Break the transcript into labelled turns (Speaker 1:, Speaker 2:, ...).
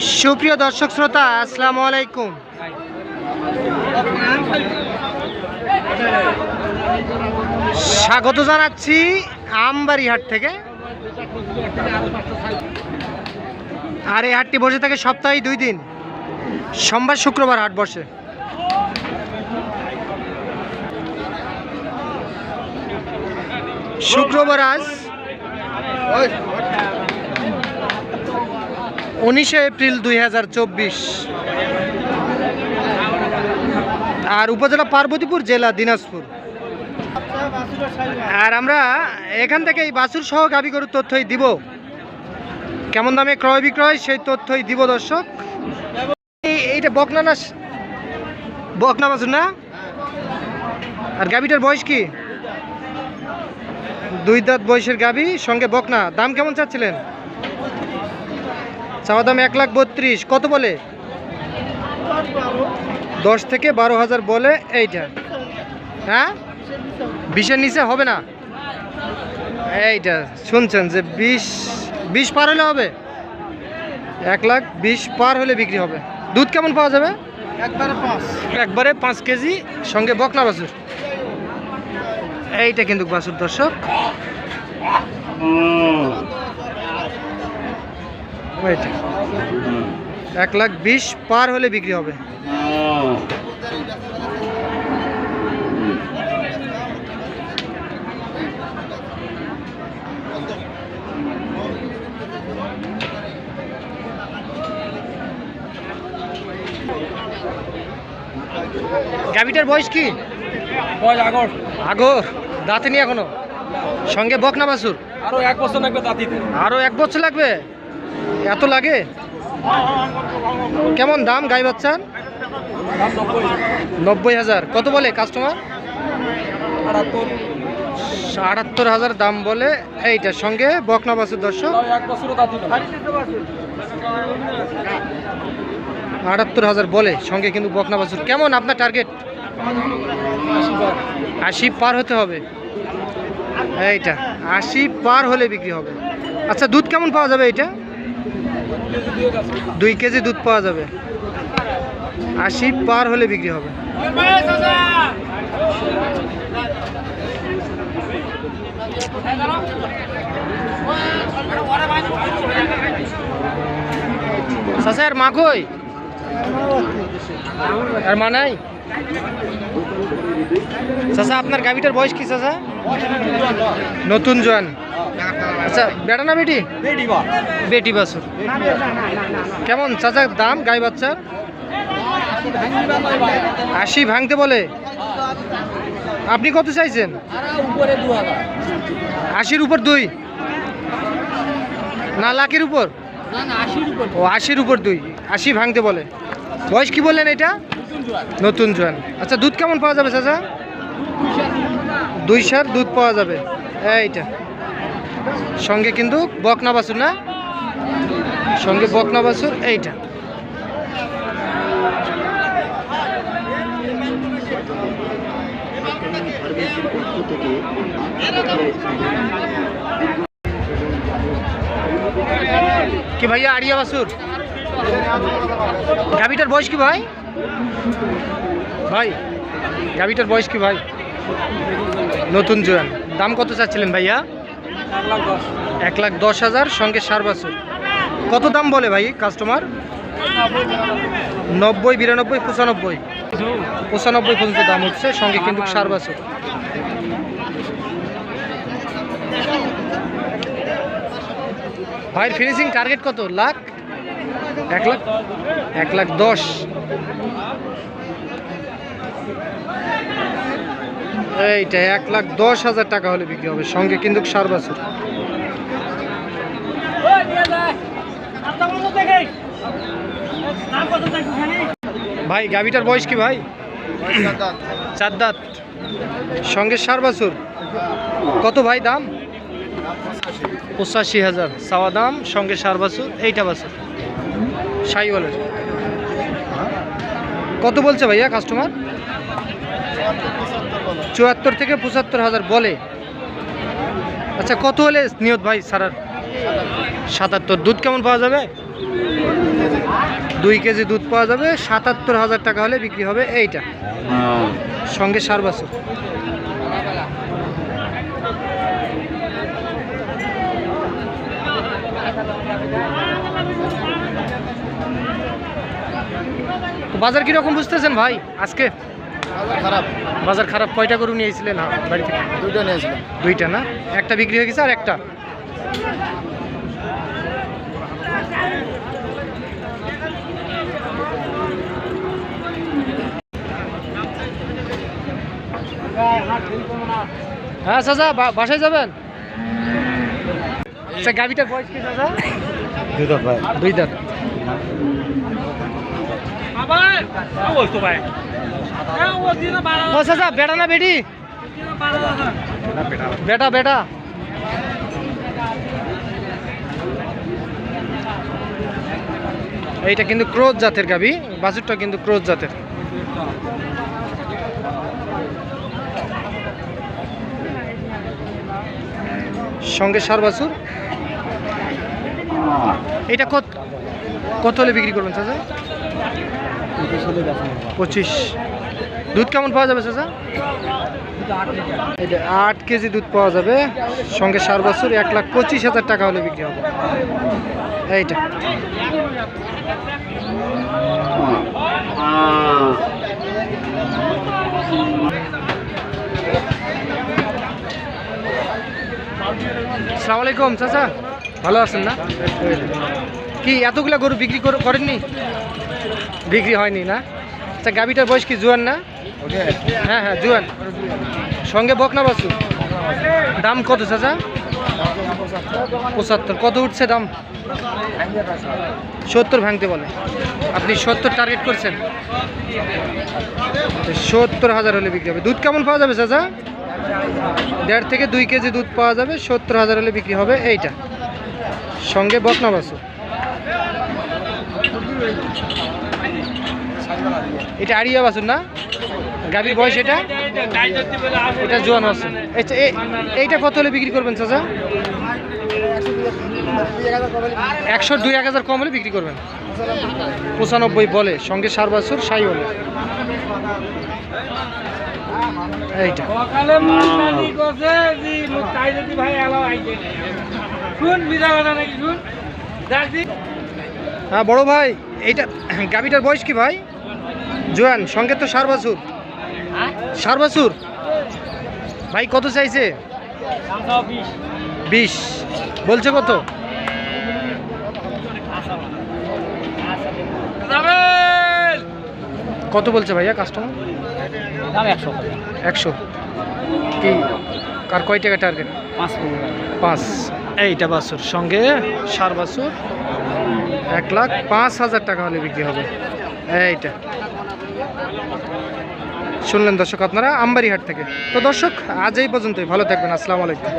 Speaker 1: সুপ্রিয় দর্শক শ্রোতা, আসসালামু আলাইকুম। স্বাগত জানাচ্ছি আমবাড়িহাট থেকে। আর এই হাটটি বসে থাকে সপ্তাহে দুই দিন। সোমবার, শুক্রবার হাট বসে। শুক্রবার আজ উনিশে এপ্রিল দুই হাজার চব্বিশ। আর উপজেলা পার্বতীপুর, জেলা দিনাজপুর। আর আমরা এখান থেকে এই বাছুর সহ গাবি গরুর তথ্যই দিব। কেমন দামে ক্রয় বিক্রয়, সেই তথ্যই দিব দর্শক। এই- এইটা বকনা না বকনা বাছুর না? আর গাবিটার বয়স কি? দুই দাঁত বয়সের গাবি সঙ্গে বকনা। দাম কেমন চাচ্ছিলেন? চাওয়া দাম এক লাখ বত্রিশ। কত বলে? দশ থেকে বারো হাজার বলে এইটা। হ্যাঁ? বিশের নিচে হবে না? এইটা শুনছেন যে বিশ বিশ পার হলে হবে? এক লাখ বিশ পার হলে বিক্রি হবে। দুধ কেমন পাওয়া যাবে?
Speaker 2: একবারে পাঁচ।
Speaker 1: একবারে পাঁচ কেজি সঙ্গে বকনা বাছুর। এইটা কিন্তু বাছুর দর্শক। এক লাখ বিশ পার হলে বিক্রি হবে। গাভিটার বয়স কি?
Speaker 2: বয়স আগর।
Speaker 1: আগর। দাঁতে নি এখনও? সঙ্গে বকনা বাছুর?
Speaker 2: আরও এক বছর লাগবে দাঁতিতে।
Speaker 1: আরও এক বছর লাগবে? এত লাগে? কেমন দাম গাই বাচ্চার?
Speaker 2: নব্বই
Speaker 1: হাজার। কত বলে কাস্টমার
Speaker 2: আটাত্তর
Speaker 1: হাজার দাম বলে এইটার সঙ্গে বকনা বাছুর দর্শক। আটাত্তর হাজার বলে, সঙ্গে কিন্তু বকনা বাছুর কেমন আপনার টার্গেট আশি পার হতে হবে। এইটা, আশি পার হলে বিক্রি হবে। আচ্ছা দুধ কেমন পাওয়া যাবে এইটা? দুই কেজি দুধ পাওয়া যাবে। আশি পার হলে বিক্রি হবে। আর মা কই? আর মা নাই? আপনার গাভিটার বয়স কি, চাচা? নতুন জোয়ান। আচ্ছা বেটা না বেটি বেটি বাছুর। কেমন, চাচা, দাম, গাই বাচ্চার? আশি ভাঙতে বলে। আপনি কত চাইছেন? আশির উপর দুই। না, লাখের উপর? ও, আশির উপর দুই। আশি ভাঙতে বলে। বয়স কি বললেন এটা? নতুন জোয়ান। আচ্ছা দুধ কেমন পাওয়া যাবে, চাচা? দুই সার দুধ পাওয়া যাবে। এইটা। সঙ্গে কিন্তু বকনা বাছুর না? সঙ্গে বকনা বাছুর এইটা। কি ভাইয়া, আড়িয়া বাসুর গাভিটার বয়স কি ভাই? ভাই, গাভিটার বয়স কি ভাই? নতুন জোয়ান। দাম কত চাচ্ছিলেন ভাইয়া?
Speaker 2: এক লাখ দশ
Speaker 1: হাজার, সঙ্গে সার বাছুর। কত দাম বলে ভাই কাস্টমার নব্বই, বিরানব্বই, পঁচানব্বই। পঁচানব্বই পর্যন্ত দাম হচ্ছে, সঙ্গে কিন্তু সার বাছুর। ভাইয়ের ফিনিশিং টার্গেট কত? লাখ? এক লাখ এক লাখ দশ। এইটা এক লাখ দশ হাজার টাকা হলে বিক্রি হবে, সঙ্গে কিন্তু সার বাছুর। ভাই, গাভিটার বয়স কি ভাই? চার দাঁত। সঙ্গে সার বাছুর? কত ভাই দাম? পঁচাশি হাজার। সাওয়া দাম, সঙ্গে সার বাছুর, এইটা বাছুর। সাইওয়ালের। কত বলছে ভাইয়া কাস্টমার চুয়াত্তর থেকে পঁচাত্তর হাজার বলে। আচ্ছা কত হলে নিয়ত ভাই সারার? সাতাত্তর। দুধ কেমন পাওয়া যাবে? দুই কেজি দুধ পাওয়া যাবে। সাতাত্তর হাজার টাকা হলে বিক্রি হবে এইটা। সঙ্গে সার তো বাজার কীরকম বুঝতেছেন ভাই আজকে?
Speaker 3: খারাপ।
Speaker 1: বাজার খারাপ কয়টা গরু নিয়েছিলেন হ্যাঁ, বাড়ি থেকে?
Speaker 3: দুইটা নিয়েছিলাম
Speaker 1: দুইটা না? একটা বিক্রি হয়ে গেছে আর একটা? হ্যাঁ চাচা বা- বাসায় যাবেন? আচ্ছা গাড়িটার বয়স কি চাচা?
Speaker 3: দুটো ভাই।
Speaker 1: দুই দাঁত। ও চাচা বেটা না বেটি? বেটা বেটা। এইটা কিন্তু ক্রোধ জাতের গাবি বাছুরটা কিন্তু ক্রোধ জাতের। সঙ্গে সার বাছুর। এটা কত কত হলে বিক্রি করবেন চাচা? পঁচিশ দুধ কেমন পাওয়া যাবে চাচা? এটা আট কেজি। দুধ পাওয়া যাবে। সঙ্গে সার বছর এক লাখ পঁচিশ হাজার টাকা হলে বিক্রি হবে। এইটা। সালাম আলাইকুম চাচা। ভালো আছেন না? কি এতগুলা গরু বিক্রি করেননি? বিক্রি হয়নি না? আচ্ছা গাবিটার বয়স কি জুয়ান না? হ্যাঁ হ্যাঁ জুয়ান। সঙ্গে বকনা বাসু দাম কত চাচা? পঁচাত্তর। কত উঠছে দাম? সত্তর ভাঙতে বলে। আপনি সত্তর টার্গেট করছেন। সত্তর হাজার হলে বিক্রি হবে। দুধ কেমন পাওয়া যাবে চাচা? দেড় থেকে দুই কেজি দুধ পাওয়া যাবে। সত্তর হাজার হলে বিক্রি হবে এইটা। সঙ্গে বকনা বাসু এটা আড়িয়া বাসুন না? গাভীর বয়স এটা? এটা জোয়ান বাসুন আচ্ছা এইটা কত হলে বিক্রি করবেন চাচা? একশো দুই এক হাজার কম হলে বিক্রি করবেন। পঁচানব্বই বলে, সঙ্গে সার বাছুর সাই হলে এইটা। হ্যাঁ বড় ভাই, এইটা গাভীটার বয়স কি ভাই? জোয়ান সঙ্গে তো সার বাছুর সার বাছুর ভাই কত চাইছে? বিশ। বলছে কত? কত বলছে ভাইয়া কাস্টমার
Speaker 2: দাম একশো।
Speaker 1: একশো। কি? কার কয় টাকা টার্গেট
Speaker 2: পাঁচ
Speaker 1: পাঁচ। এইটা বাসুর সঙ্গে সার বাসুর এক লাখ পাঁচ হাজার টাকা হলে বিক্রি হবে। এইটা। শুনলেন দর্শক আপনারা আম্বারিহাট থেকে। তো দর্শক আজ এই পর্যন্তই। ভালো থাকবেন। আসসালামু আলাইকুম।